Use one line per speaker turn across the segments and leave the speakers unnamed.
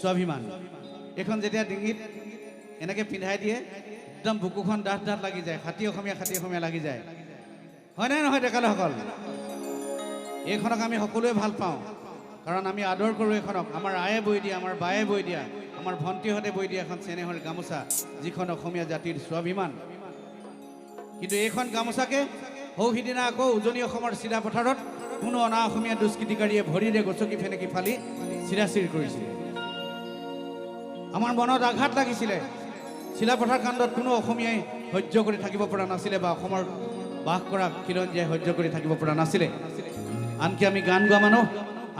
স্বাভিমান। এইখন যেতিয়া ডিঙিত এনেকৈ পিন্ধাই দিয়ে, একদম বুকুখন ডাঠ ডাঠ লাগি যায়, খাটি অসমীয়া খাটি অসমীয়া লাগি যায়। হয়নে নহয় ডেকালোকসকল এইখনক আমি সকলোৱে ভালো পাওঁ। কাৰণ আমি আদৰ কৰোঁ এইখনক। আমাৰ আয়ে বৈ দিয়া, আমাৰ বায়ে বৈ দিয়া, আমাৰ ভণ্টিহঁতে বৈ দিয়া এখন চেনেহৰ গামোচা, যিখন অসমীয়া জাতিৰ স্বাভিমান। কিন্তু এইখন গামোচাকে সৌ সিদিনা আকৌ উজনি অসমৰ চিৰা পথাৰত কোনো অনা অসমীয়া দুষ্কৃতিকাৰীয়ে ভৰিৰে গচকি ফেনেকি ফালি চিৰাচিৰ কৰিছিলে আমাৰ মনত আঘাত লাগিছিলে। চিলাপথাৰ কাণ্ডত কোনো অসমীয়াই সহ্য কৰি থাকিব পৰা নাছিলে বা অসমৰ বাস কৰা খিলঞ্জীয়াই সহ্য কৰি থাকিব পৰা নাছিলে। আনকি আমি গান গোৱা মানুহ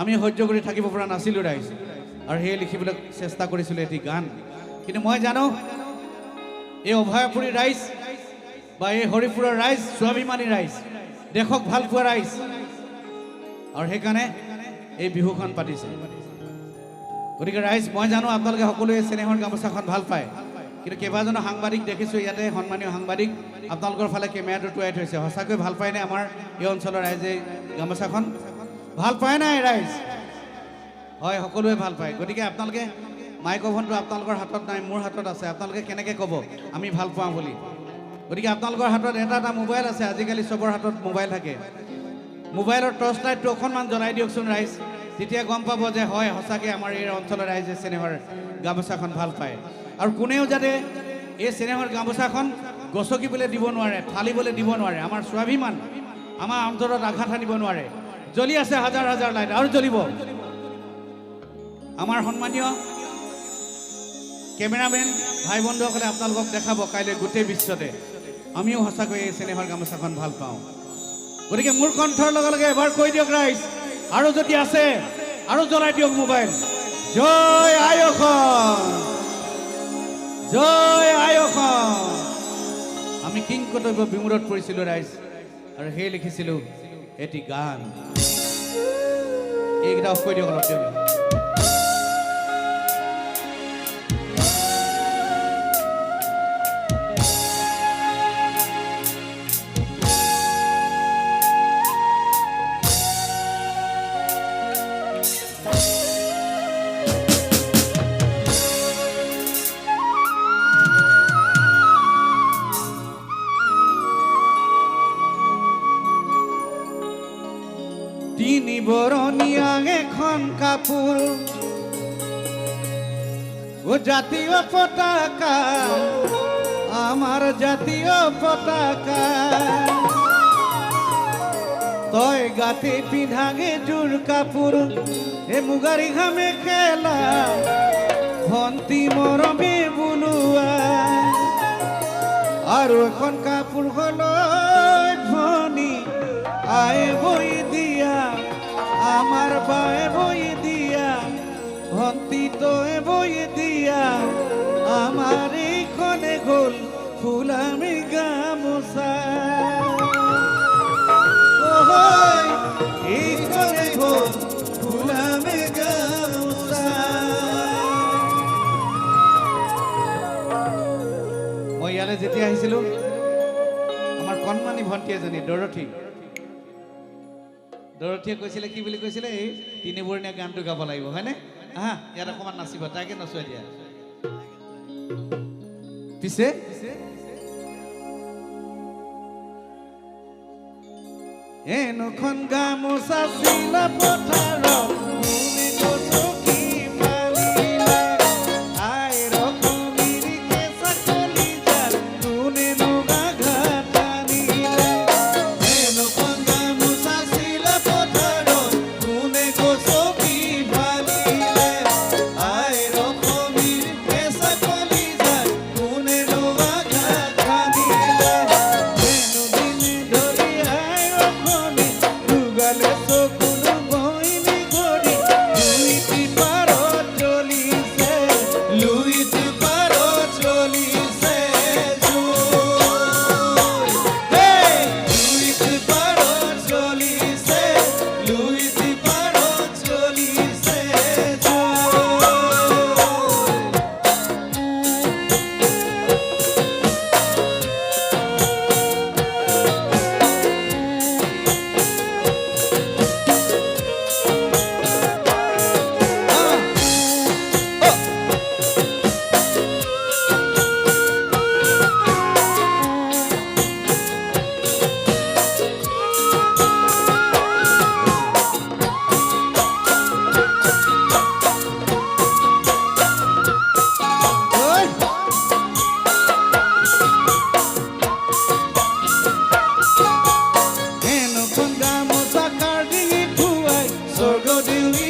আমি সহ্য কৰি থাকিব পৰা নাছিলোঁ ৰাইজ। আৰু সেয়ে লিখিবলৈ চেষ্টা কৰিছিলোঁ এটি গান। কিন্তু মই জানো, এই অভয়াপুৰী ৰাইজ বা এই হৰিপুৰৰ ৰাইজ স্বাভিমানী ৰাইজ, দেশক ভালো পোৱা ৰাইজ। আৰু সেইকাৰণে এই বিহুখন পাতিছে। গতিকে ৰাইজ মই জানো আপোনালোকে সকলোৱে চেনেহৰ গামোচাখন ভালো পায়। কিন্তু কেইবাজনো সাংবাদিক দেখিছোঁ ইয়াতে, সন্মানীয় সাংবাদিক, আপোনালোকৰ ফালে কেমেৰাটো টুৱাই থৈছে। সঁচাকৈ ভালো পায়নে আমাৰ এই অঞ্চলৰ ৰাইজে গামোচাখন? ভালো পায় নাই ৰাইজ হয়, সকলোৱে ভালো পায়। গতিকে আপোনালোকে মাইক্ৰফোনটো আপোনালোকৰ হাতত নাই, মোৰ হাতত আছে। আপোনালোকে কেনেকৈ ক'ব? আমি ভালো পাওঁ বুলি। গতিকে আপোনালোকৰ হাতত এটা এটা মোবাইল আছে। আজিকালি চবৰ হাতত মোবাইল থাকে। মোবাইলৰ টৰ্চ লাইটটো অকণমান জ্বলাই দিয়কচোন ৰাইজ তেতিয়া গম পাব যে হয়, সঁচাকৈ আমাৰ এই অঞ্চলৰ ৰাইজে চেনেহৰ গামোচাখন ভালো পায়। আৰু কোনেও যাতে এই চেনেহৰ গামোচাখন গচকিবলৈ দিব নোৱাৰে ফালিবলৈ দিব নোৱাৰে, আমাৰ স্বাভিমান, আমাৰ অন্তৰত আঘাত আনিব নোৱাৰে। জ্বলি আছে হাজাৰ হাজাৰ লাইট, আৰু জ্বলিব। আমাৰ সন্মানীয় কেমেৰামেন ভাই বন্ধুসকলে আপোনালোকক দেখাব কাইলৈ গোটেই বিশ্বতে। আমিও সঁচাকৈ এই চেনেহৰ গামোচাখন ভালো পাওঁ। গতিকে মোৰ কণ্ঠৰ লগে লগে এবাৰ কৈ দিয়ক, ৰাইজ। আৰু যদি আছে আৰু জ্বলাই দিয়ক মোবাইল। জয় আয়সন জয় আয়সন আমি কিং কৰ্তব্য বিমূৰত পৰিছিলোঁ, ৰাইজ, আৰু সেই লিখিছিলোঁ এটি গান। এইকেইটা অফ কৰি দিয়ক অলপ দিয়ক তিনি বৰণীয়া এখন কাপোৰ জাতীয় পতাকা, আমার জাতীয় পতাকা। তই গাতে পিন্ধাগে জোৰ কাপোৰ হে মুগাৰী ঘামে খেলা, ভন্তি মৰমে বুলোৱা আৰু এখন কাপোৰ হলৈ তই বই দিয়া আমার এইখনে গ'ল গ'ল ফুলামি গামোচা। মই ইয়ালৈ যেতিয়া আহিছিলোঁ, আমাৰ কণমানি ভণ্টি এজনী, দৰথী। দৰথীয়ে কৈছিলে, কি বুলি কৈছিলে? এই তিনিবৰণীয়া গানটো গাব লাগিব, হয়নে? আহা ইয়াত অকণমান নাচিব তাকে নচুৱাই দিয়া। পিছে এনেখন গামোচা চিলা পথাৰত। to you.